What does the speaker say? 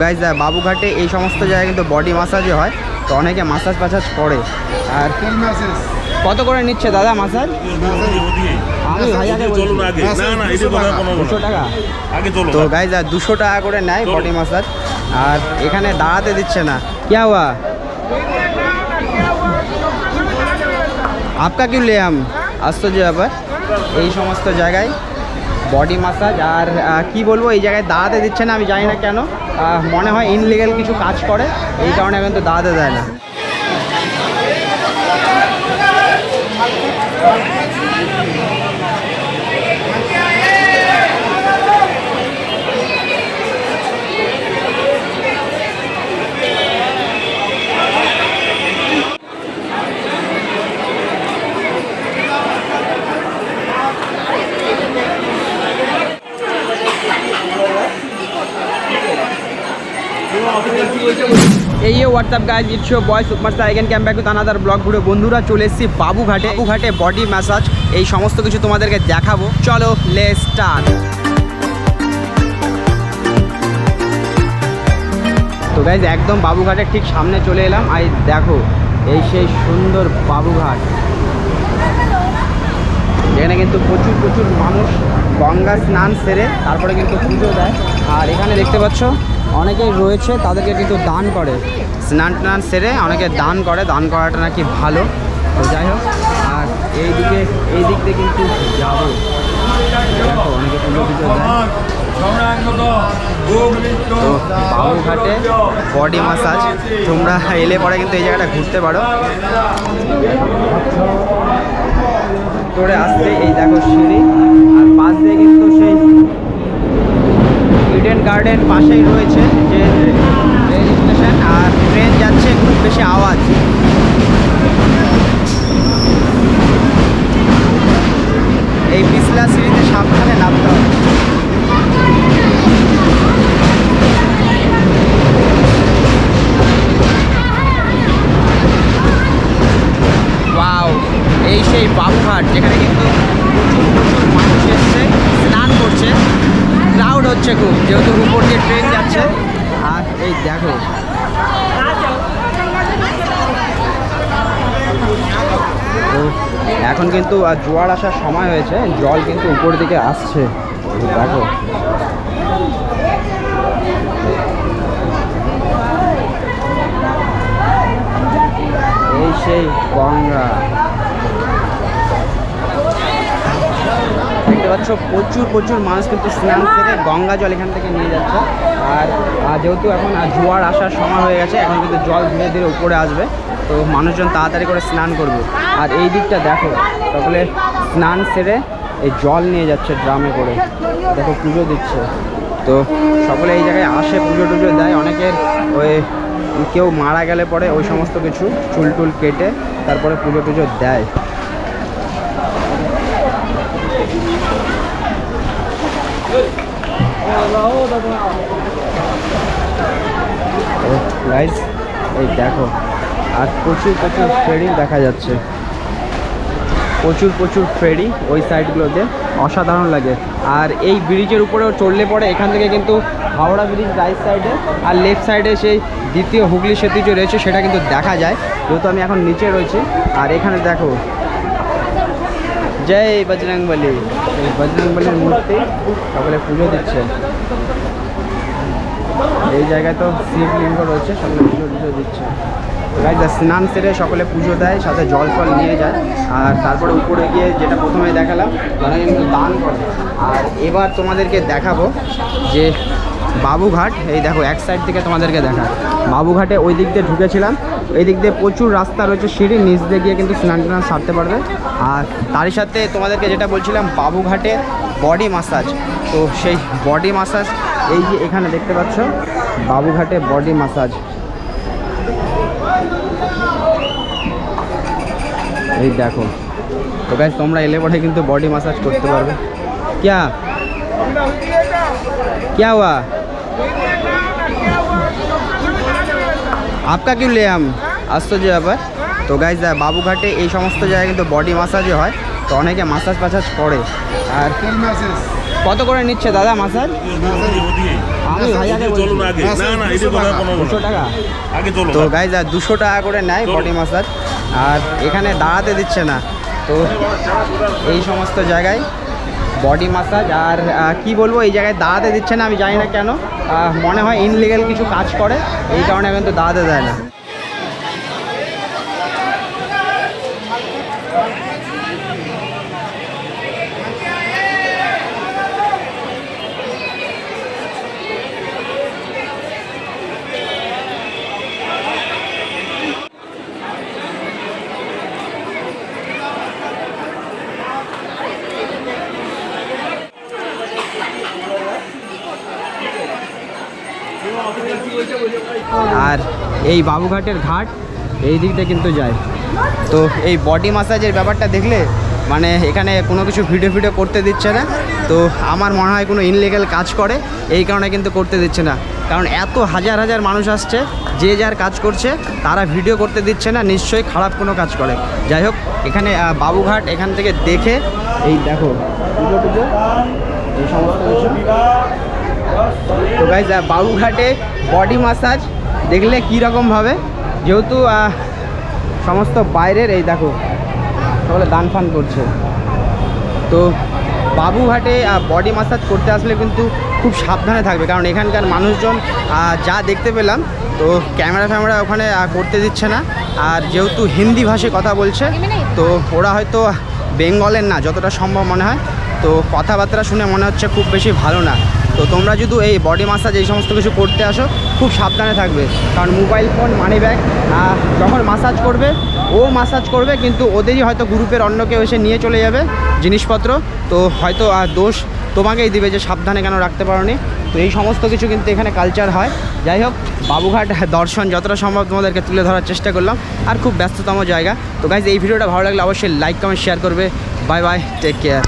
Guys বাবুঘাটে এই সমস্ত জায়গায় কিন্তু বডি মাসাজই হয় তো অনেকে মাসাজ ফাসাজ করে। আর কত করে নিচ্ছে দাদা মাসাজ আমি তো গাইজ আর দুশো টাকা করে নেয় বডি মাসাজ আর এখানে দাঁড়াতে দিচ্ছে না। কে হওয়া? আপকা কিউ লে আম আশ্চর্য ব্যাপার। এই সমস্ত জায়গায় বডি মাসাজ আর কি বলব, এই জায়গায় দাঁড়াতে দিচ্ছে না, আমি জানি না কেন। মনে হয় ইনলিগেল কিছু কাজ করে, এই কারণে কিন্তু দাঁড়াতে দেয় না। এই WhatsApp guys it's your boy superstar again came back with another vlog ঘুরে বন্ধুরা চলে এসেছি বাবুঘাটে। বাবুঘাটে বডি ম্যাসাজ এই সমস্ত কিছু তোমাদেরকে দেখাবো। চলো লে স্টার্ট তো গাইজ একদম বাবুঘাটের ঠিক সামনে চলে এলাম। আর দেখো, এই সেই সুন্দর বাবুঘাট। এখানে কিন্তু প্রচুর প্রচুর মানুষ গঙ্গা স্নান সেরে তারপরে কিন্তু পুজো দেয়। আর এখানে দেখতে পাচ্ছ অনেকেই রয়েছে, তাদেরকে কিন্তু দান করে। স্নান টান সেরে অনেকে দান করে, দান করাটা নাকি ভালো। তো যাই হোক, আর এই দিকে এই দিক দিয়ে। কিন্তু যাব বাবুঘাটে বডি মাসাজ। তোমরা এলে পরে কিন্তু এই জায়গাটা ঘুরতে পারো। করে আসতে এই দেখো সিঁড়ি। আর পাশ দিয়ে কিন্তু সেই ইডেন গার্ডেন পাশেই রয়েছে যে রেল স্টেশন আর ট্রেন যাচ্ছে খুব বেশি আওয়াজ। এই পিছলা সিঁড়িতে সাবধানে নামতে হবে। এই সেই বাবুঘাট যেখানে কিন্তু প্রচুর প্রচুর মানুষ এসছে স্নান করছে হচ্ছে খুব যেহেতু উপর দিয়ে ট্রেন যাচ্ছে। আর এই দেখো। এখন কিন্তু জোয়ার আসার সময় হয়েছে, জল কিন্তু উপর দিকে আসছে। দেখো। এই সেই গঙ্গা। পাচ্ছ, প্রচুর প্রচুর মানুষ কিন্তু স্নান সেরে গঙ্গা জল এখান থেকে নিয়ে যাচ্ছে। আর যেহেতু এখন জোয়ার আসার সময় হয়ে গেছে, এখন কিন্তু জল ধীরে ধীরে উপরে আসবে। তো মানুষজন তাড়াতাড়ি করে স্নান করবে। আর এই দিকটা দেখো, সকলে স্নান সেরে এই জল নিয়ে যাচ্ছে ড্রামে করে। দেখো, পুজো দিচ্ছে। তো সকলে এই জায়গায় আসে, পুজো টুজো দেয়। অনেকের ওই কেউ মারা গেলে পরে ওই সমস্ত কিছু চুল টুল কেটে তারপরে পুজো টুজো দেয়। এই দেখো, আর প্রচুর প্রচুর ফেরি দেখা যাচ্ছে। প্রচুর প্রচুর ফেরি ওই সাইডগুলোতে অসাধারণ লাগে। আর এই ব্রিজের উপরেও চললে পরে এখান থেকে কিন্তু হাওড়া ব্রিজ রাইট সাইডে আর লেফট সাইডে সেই দ্বিতীয় হুগলি সেতু যে রয়েছে, সেটা কিন্তু দেখা যায়। যেহেতু আমি এখন নিচে রয়েছি। আর এখানে দেখো জয় বজরং বলি এই বজরং বলির মূর্তি সকলে পুজো দিচ্ছে। এই জায়গায় তো শিবলিঙ্গ রয়েছে সকলে পুজো টুজো দিচ্ছে। স্নান সেরে সকলে পুজো দেয়, সাথে জল ফল নিয়ে যায়। আর তারপরে উপরে গিয়ে যেটা প্রথমে দেখালাম, তারা কিন্তু দান করে। আর এবার তোমাদেরকে দেখাবো যে বাবুঘাট এই দেখো এক সাইড থেকে তোমাদেরকে দেখা বাবুঘাটে ওই দিক দিয়ে ঢুকেছিলাম এই দিক দিয়ে প্রচুর রাস্তা রয়েছে সিঁড়ি নিচ দিয়ে গিয়ে কিন্তু স্নান টান সারতে পারবে আর তারই সাথে তোমাদেরকে যেটা বলছিলাম বাবুঘাটে বডি মাসাজ তো সেই বডি মাসাজ এই যে এখানে দেখতে পাচ্ছ বাবুঘাটে বডি মাসাজ এই দেখো তো গাইজ তোমরা এলে পরে কিন্তু বডি মাসাজ করতে পারবে ক্যা क्या हुआ আপকা কিউ লে আম আশ্চর্য ব্যাপার তো গাইজ বাবুঘাটে এই সমস্ত জায়গায় কিন্তু বডি মাসাজই হয় তো অনেকে মাসাজ পাসাজ করে আর কত করে নিচ্ছে দাদা মাসাজ আমি ভাইয়াকে দুশো টাকা তো গাইজ দা দুশো টাকা করে নেয় বডি মাসাজ আর এখানে দাঁড়াতে দিচ্ছে না তো এই সমস্ত জায়গায় বডি মাসাজ আর কি বলব এই জায়গায় দাঁড়াতে দিচ্ছে না আমি জানি না কেন মনে হয় ইনলিগেল কিছু কাজ করে এই কারণে কিন্তু দাঁড়াতে দেয় না। আর এই বাবুঘাটের ঘাট এই দিকটা কিন্তু যায়। তো এই বডি মাসাজের ব্যাপারটা দেখলে মানে এখানে কোনো কিছু ভিডিও ভিডিও করতে দিচ্ছে না। তো আমার মনে হয় কোনো ইনলিগাল কাজ করে, এই কারণে কিন্তু করতে দিচ্ছে না। কারণ এত হাজার হাজার মানুষ আসছে, যে যার কাজ করছে, তারা ভিডিও করতে দিচ্ছে না, নিশ্চয়ই খারাপ কোনো কাজ করে। যাই হোক, এখানে বাবুঘাট এখান থেকে দেখে, এই দেখো, এই সমস্ত কিছু। তো বাবুঘাটে বডি মাসাজ দেখলে কীরকমভাবে যেহেতু সমস্ত বাইরের এই দেখো, সকলে দান ফান করছে। তো বাবুঘাটে বডি মাসাজ করতে আসলে কিন্তু খুব সাবধানে থাকবে। কারণ এখানকার মানুষজন যা দেখতে পেলাম, তো ক্যামেরা ফ্যামেরা ওখানে করতে দিচ্ছে না। আর যেহেতু হিন্দি ভাষায় কথা বলছে, তো ওরা হয়তো বেঙ্গলের না, যতটা সম্ভব মনে হয়। তো কথাবার্তা শুনে মনে হচ্ছে খুব বেশি ভালো না। তো তোমরা যদি এই বডি মাসাজ এই সমস্ত কিছু করতে আসো, খুব সাবধানে থাকবে। কারণ মোবাইল ফোন মানি ব্যাগ যখন মাসাজ করবে, ও মাসাজ করবে, কিন্তু ওদেরই হয়তো গ্রুপের অন্য কেউ এসে নিয়ে চলে যাবে জিনিসপত্র। তো হয়তো আর দোষ তোমাকেই দিবে যে সাবধানে কেন রাখতে পারোনি। তো এই সমস্ত কিছু কিন্তু এখানে কালচার হয়। যাই হোক, বাবুঘাট দর্শন যতটা সম্ভব তোমাদেরকে তুলে ধরার চেষ্টা করলাম। আর খুব ব্যস্ততম জায়গা। তো গাইজ এই ভিডিওটা ভালো লাগলে অবশ্যই লাইক কমেন্ট শেয়ার করবে। Bye bye take care